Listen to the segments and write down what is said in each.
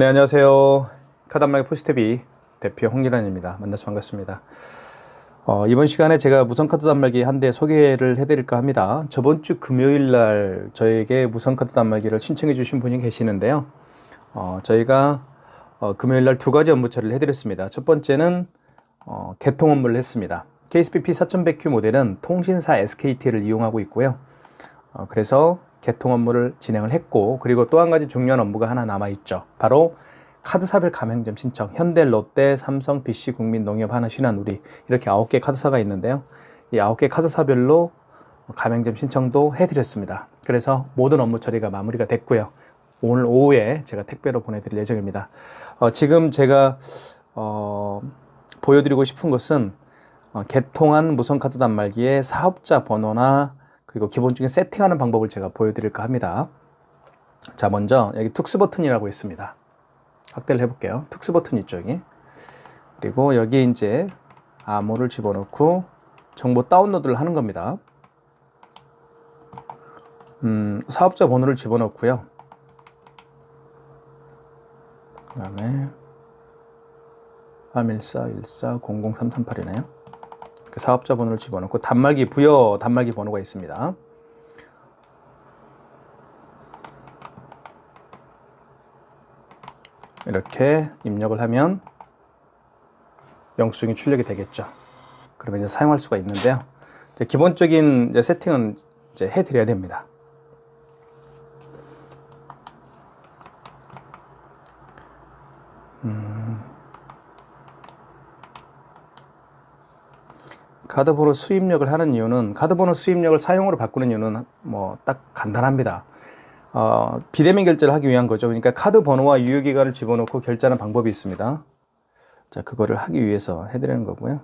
네, 안녕하세요. 카단마의 포스테비 대표 홍기란입니다. 만나서 반갑습니다. 어, 이번 시간에 제가 무선 카드 단말기 한 대 소개를 해드릴까 합니다. 저번 주 금요일 날 저에게 무선 카드 단말기를 신청해 주신 분이 계시는데요. 어, 저희가 어, 금요일 날 두 가지 업무 처리를 해드렸습니다. 첫 번째는 어, 개통 업무를 했습니다. KSPP 4100Q 모델은 통신사 SKT를 이용하고 있고요. 어, 그래서 개통 업무를 진행을 했고 그리고 또 한 가지 중요한 업무가 하나 남아 있죠. 바로 카드사별 가맹점 신청. 현대, 롯데, 삼성, BC, 국민, 농협, 하나, 신한, 우리 이렇게 아홉 개 카드사가 있는데요. 이 아홉 개 카드사별로 가맹점 신청도 해드렸습니다. 그래서 모든 업무 처리가 마무리가 됐고요. 오늘 오후에 제가 택배로 보내드릴 예정입니다. 어, 지금 제가 어, 보여드리고 싶은 것은 어, 개통한 무선카드 단말기의 사업자 번호나 그리고 기본적인 세팅하는 방법을 제가 보여드릴까 합니다. 자, 먼저 여기 특수 버튼이라고 있습니다. 확대를 해볼게요. 특수 버튼 이쪽이. 그리고 여기 이제 암호를 집어넣고 정보 다운로드를 하는 겁니다. 음, 사업자 번호를 집어넣고요. 그 다음에 3141400338이네요. 그 사업자 번호를 집어넣고 단말기 부여 단말기 번호가 있습니다. 이렇게 입력을 하면 영수증이 출력이 되겠죠. 그러면 이제 사용할 수가 있는데요. 이제 기본적인 이제 세팅은 이제 해드려야 됩니다. 카드번호 수입력을 하는 이유는 카드번호 수입력을 사용으로 바꾸는 이유는 뭐 딱 간단합니다. 어, 비대면 결제를 하기 위한 거죠. 그러니까 카드 번호와 유효 기간을 집어넣고 결제하는 방법이 있습니다. 자, 그거를 하기 위해서 해드리는 거고요.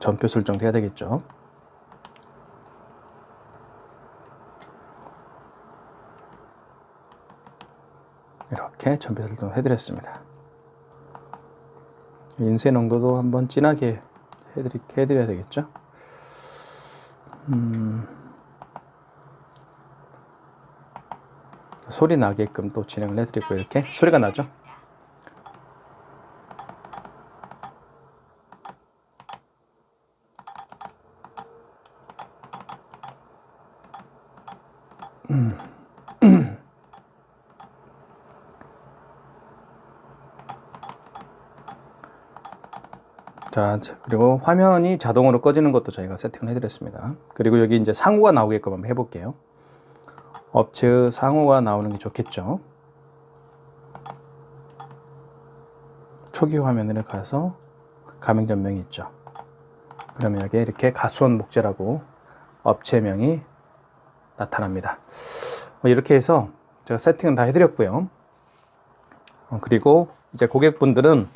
전표 설정도 해야 되겠죠. 이렇게 전표 설정을 해드렸습니다. 인쇄 농도도 한번 진하게 해드리, 해드려야 되겠죠. 음, 소리 나게끔 또 진행을 해드리고 이렇게 소리가 나죠. 자, 그리고 화면이 자동으로 꺼지는 것도 저희가 세팅을 해드렸습니다. 그리고 여기 이제 상호가 나오게끔 한번 해볼게요. 업체의 상호가 나오는 게 좋겠죠. 초기 화면에 가서 가맹점명이 있죠. 그러면 여기 이렇게 가수원 목재라고 업체명이 나타납니다. 뭐 이렇게 해서 제가 세팅은 다 해드렸고요. 어, 그리고 이제 고객분들은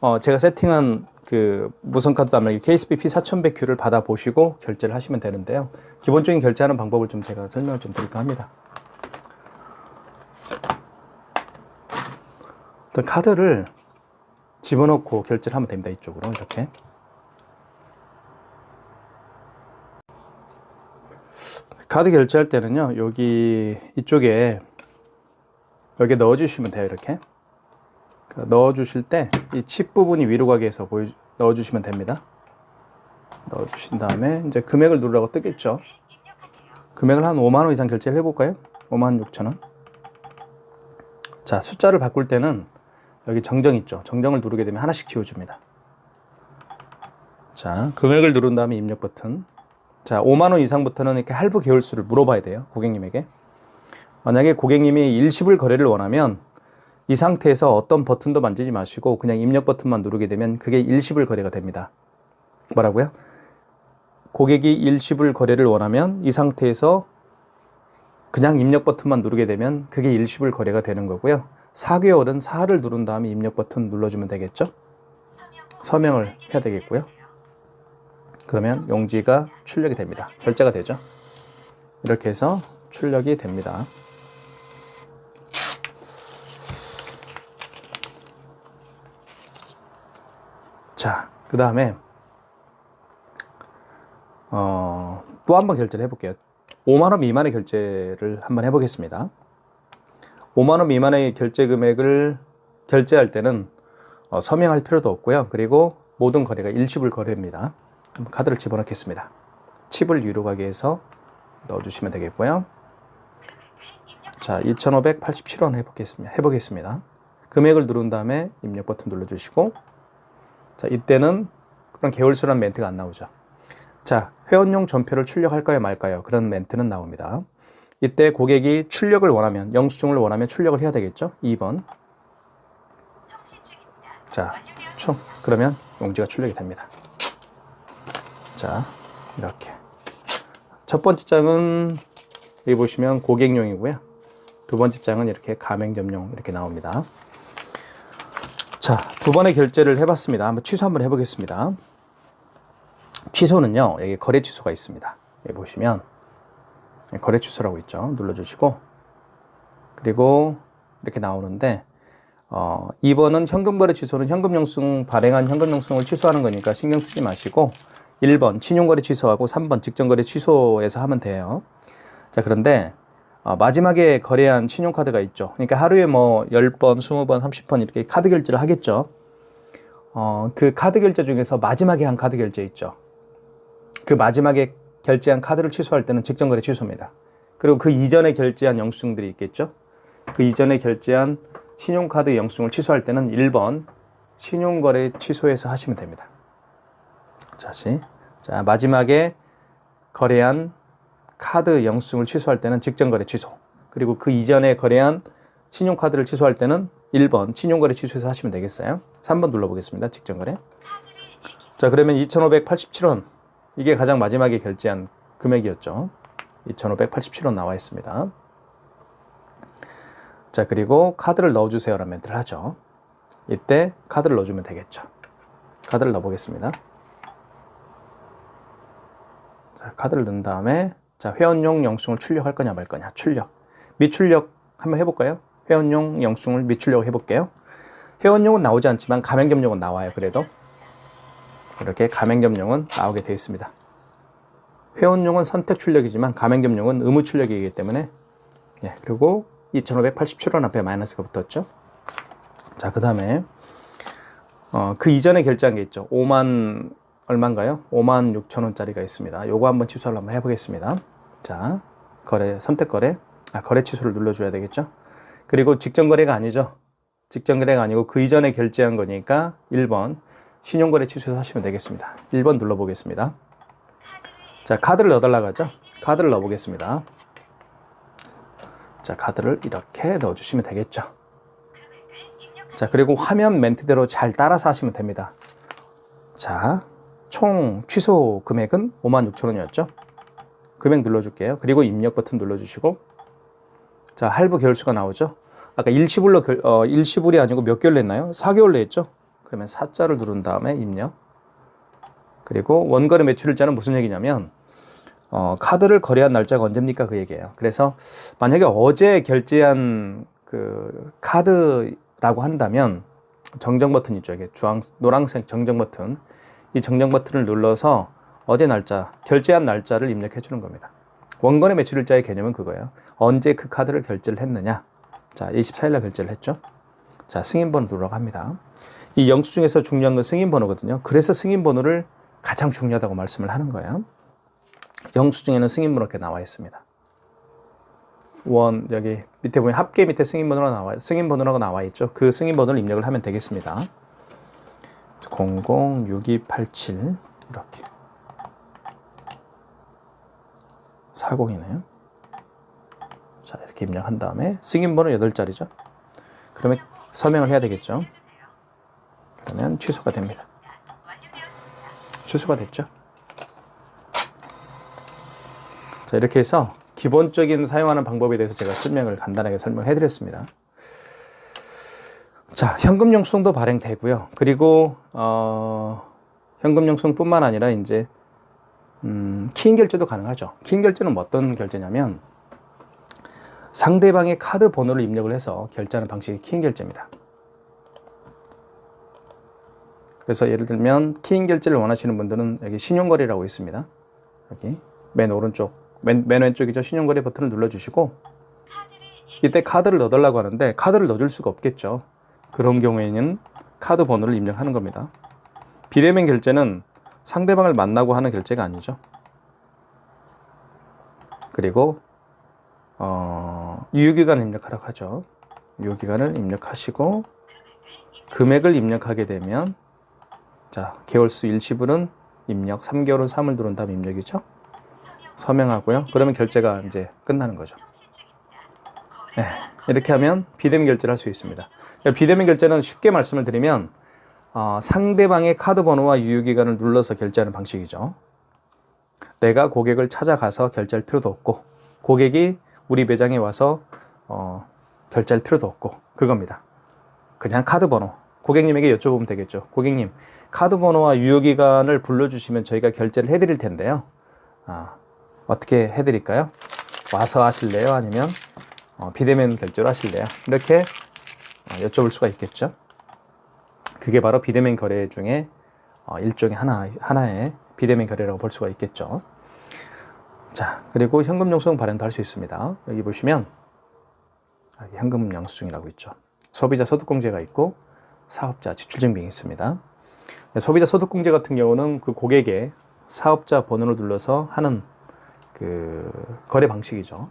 어, 제가 세팅한 그 무선카드 단말기 KSBP 4100Q를 받아 보시고 결제를 하시면 되는데요. 기본적인 결제하는 방법을 좀 제가 설명을 좀 드릴까 합니다. 일단 카드를 집어넣고 결제를 하면 됩니다. 이쪽으로 이렇게. 카드 결제할 때는요. 여기 이쪽에 여기 넣어 주시면 돼요. 이렇게. 넣어 주실 때 이 칩 부분이 위로 가게 해서 보여 넣어 주시면 됩니다. 넣어 주신 다음에 이제 금액을 누르라고 뜨겠죠. 금액을 한 5만 원 이상 결제를 해 볼까요? 5만 6천 원. 자, 숫자를 바꿀 때는 여기 정정 있죠. 정정을 누르게 되면 하나씩 지워 줍니다. 자, 금액을 누른 다음에 입력 버튼. 자, 5만 원 이상부터는 이렇게 할부 개월 수를 물어봐야 돼요. 고객님에게. 만약에 고객님이 일시불 거래를 원하면 이 상태에서 어떤 버튼도 만지지 마시고 그냥 입력 버튼만 누르게 되면 그게 일시불 거래가 됩니다. 뭐라고요? 고객이 일시불 거래를 원하면 이 상태에서 그냥 입력 버튼만 누르게 되면 그게 일시불 거래가 되는 거고요. 4개월은 4를 누른 다음에 입력 버튼 눌러주면 되겠죠? 서명을 해야 되겠고요. 그러면 용지가 출력이 됩니다. 결제가 되죠. 이렇게 해서 출력이 됩니다. 자, 그 다음에 어, 또 한 번 결제를 해볼게요. 5만 원 미만의 결제를 한번 해보겠습니다. 5만 원 미만의 결제 금액을 결제할 때는 어, 서명할 필요도 없고요. 그리고 모든 거래가 일시불 거래입니다. 한번 카드를 집어넣겠습니다. 칩을 유료 가게에서 넣어주시면 되겠고요. 자, 2,587원 해보겠습니다. 해보겠습니다. 금액을 누른 다음에 입력 버튼 눌러주시고, 자, 이때는 그런 개월수란 멘트가 안 나오죠. 자, 회원용 전표를 출력할까요, 말까요? 그런 멘트는 나옵니다. 이때 고객이 출력을 원하면, 영수증을 원하면 출력을 해야 되겠죠? 2번. 자, 총. 그러면 용지가 출력이 됩니다. 자, 이렇게. 첫 번째 장은 여기 보시면 고객용이고요. 두 번째 장은 이렇게 가맹점용 이렇게 나옵니다. 자, 두 번의 결제를 해봤습니다. 한번 취소 한번 해보겠습니다. 취소는요, 여기 거래 취소가 있습니다. 여기 보시면 거래 취소라고 있죠. 눌러주시고 그리고 이렇게 나오는데 어, 2번은 현금 거래 취소는 현금 영수증 발행한 현금 영수증을 취소하는 거니까 신경 쓰지 마시고 1번 신용거래 취소하고 3번 직전거래 취소해서 하면 돼요. 자, 그런데 어, 마지막에 거래한 신용카드가 있죠. 그러니까 하루에 뭐 10번, 20번, 30번 이렇게 카드 결제를 하겠죠. 어, 그 카드 결제 중에서 마지막에 한 카드 결제 있죠. 그 마지막에 결제한 카드를 취소할 때는 직전 거래 취소입니다. 그리고 그 이전에 결제한 영수증들이 있겠죠. 그 이전에 결제한 신용카드 영수증을 취소할 때는 1번 신용거래 취소해서 하시면 됩니다. 다시. 자, 마지막에 거래한 카드 영수증을 취소할 때는 직전 거래 취소. 그리고 그 이전에 거래한 신용카드를 취소할 때는 1번 신용거래 취소해서 하시면 되겠어요. 3번 눌러보겠습니다. 직전 거래. 자, 그러면 2,587원. 이게 가장 마지막에 결제한 금액이었죠. 2,587원 나와 있습니다. 자, 그리고 카드를 넣어주세요 라는 멘트를 하죠. 이때 카드를 넣어주면 되겠죠. 카드를 넣어보겠습니다. 자, 카드를 넣은 다음에 자, 회원용 영수증을 출력할 거냐 말 거냐. 출력. 미출력 한번 해볼까요? 회원용 영수증을 미출력 해볼게요. 회원용은 나오지 않지만 가맹점용은 나와요. 그래도 이렇게 가맹점용은 나오게 되어 있습니다. 회원용은 선택 출력이지만 가맹점용은 의무 출력이기 때문에 예, 그리고 2,587원 앞에 마이너스가 붙었죠. 자, 그 다음에 어, 그 이전에 결제한 게 있죠. 5만 얼마인가요? 5만 6천 원짜리가 있습니다. 요거 한번 취소를 한번 해보겠습니다. 자, 거래 선택 거래, 아, 거래 취소를 눌러줘야 되겠죠. 그리고 직전 거래가 아니죠. 직전 거래가 아니고 그 이전에 결제한 거니까 1번 신용거래 취소해서 하시면 되겠습니다. 1번 눌러보겠습니다. 자, 카드를 넣어달라고 하죠. 카드를 넣어보겠습니다. 자, 카드를 이렇게 넣어주시면 되겠죠. 자, 그리고 화면 멘트대로 잘 따라서 하시면 됩니다. 자, 총 취소 금액은 56,000원이었죠. 금액 눌러줄게요. 그리고 입력 버튼 눌러주시고, 자, 할부 개월수가 나오죠. 아까 일시불로, 결, 어, 일시불이 아니고 몇 개월 냈나요? 4개월 냈죠? 그러면 4자를 누른 다음에 입력. 그리고 원거래 매출일자는 무슨 얘기냐면, 어, 카드를 거래한 날짜가 언제입니까? 그 얘기예요. 그래서 만약에 어제 결제한 그 카드라고 한다면 정정 버튼 있죠. 이게 주황, 노란색 정정 버튼. 이 정정 버튼을 눌러서 어제 날짜, 결제한 날짜를 입력해 주는 겁니다. 원거래 매출일자의 개념은 그거예요. 언제 그 카드를 결제를 했느냐. 자, 24일날 결제를 했죠. 자, 승인번호 합니다. 이 영수증에서 중요한 건 승인번호거든요. 그래서 승인번호를 가장 중요하다고 말씀을 하는 거예요. 영수증에는 승인번호 이렇게 나와 있습니다. 원 여기 밑에 보면 합계 밑에 승인번호가 나와 승인번호가 나와 있죠. 그 승인번호를 입력을 하면 되겠습니다. 006287 이렇게 40이네요. 자 이렇게 입력한 다음에 승인번호 8자리죠. 그러면 서명을 해야 되겠죠. 그러면 취소가 됩니다. 취소가 됐죠. 자, 이렇게 해서 기본적인 사용하는 방법에 대해서 제가 설명을 간단하게 설명해 드렸습니다. 자, 현금 영수증도 발행되고요. 그리고 어, 현금 영수증뿐만 아니라 이제 음, 키인 결제도 가능하죠. 키인 결제는 뭐 어떤 결제냐면 상대방의 카드 번호를 입력을 해서 결제하는 방식이 키인 결제입니다. 그래서 예를 들면 키인 결제를 원하시는 분들은 여기 신용거래라고 있습니다. 여기 맨 오른쪽 맨, 맨 왼쪽이죠. 신용거래 버튼을 눌러주시고 이때 카드를 넣어달라고 하는데 카드를 넣어줄 수가 없겠죠. 그런 경우에는 카드 번호를 입력하는 겁니다. 비대면 결제는 상대방을 만나고 하는 결제가 아니죠. 그리고 어, 유효기간을 입력하라고 하죠. 유효기간을 입력하시고 금액을 입력하게 되면 자 개월수 일시불은 입력 3개월은 3을 들어온 다음 입력이죠. 서명하고요. 그러면 결제가 이제 끝나는 거죠. 네, 이렇게 하면 비대면 결제를 할 수 있습니다. 그러니까 비대면 결제는 쉽게 말씀을 드리면 어, 상대방의 카드 번호와 유효기간을 눌러서 결제하는 방식이죠. 내가 고객을 찾아가서 결제할 필요도 없고 고객이 우리 매장에 와서 어, 결제할 필요도 없고 그겁니다. 그냥 카드 번호 고객님에게 여쭤보면 되겠죠. 고객님 카드 번호와 유효기간을 불러주시면 저희가 결제를 해드릴 텐데요. 아, 어떻게 해드릴까요? 와서 하실래요? 아니면 어, 비대면 결제로 하실래요? 이렇게 어, 여쭤볼 수가 있겠죠. 그게 바로 비대면 거래 중에 어, 일종의 하나, 하나의 비대면 거래라고 볼 수가 있겠죠. 자, 그리고 현금 영수증 발행도 할 수 있습니다. 여기 보시면 아, 현금 영수증이라고 있죠. 소비자 소득공제가 있고 사업자 지출증빙이 있습니다. 네, 소비자 소득공제 같은 경우는 그 고객의 사업자 번호를 눌러서 하는 그 거래 방식이죠.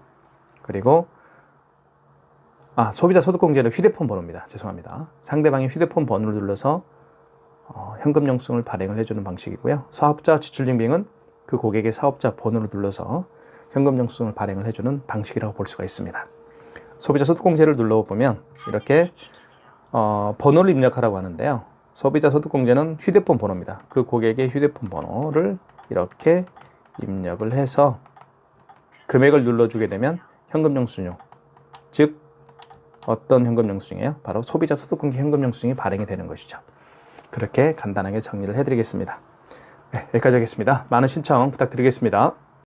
그리고 아 소비자 소득공제는 휴대폰 번호입니다. 죄송합니다. 상대방의 휴대폰 번호를 눌러서 어, 현금 영수증을 발행을 해주는 방식이고요. 사업자 지출증빙은 그 고객의 사업자 번호를 눌러서 현금 영수증을 발행을 해주는 방식이라고 볼 수가 있습니다. 소비자 소득공제를 눌러보면 이렇게 어, 번호를 입력하라고 하는데요. 소비자 소득공제는 휴대폰 번호입니다. 그 고객의 휴대폰 번호를 이렇게 입력을 해서 금액을 눌러주게 되면 현금 영수증, 즉 어떤 현금 영수증이에요? 바로 소비자 소득공제 현금 영수증이 발행이 되는 것이죠. 그렇게 간단하게 정리를 해드리겠습니다. 네, 여기까지 하겠습니다. 많은 신청 부탁드리겠습니다.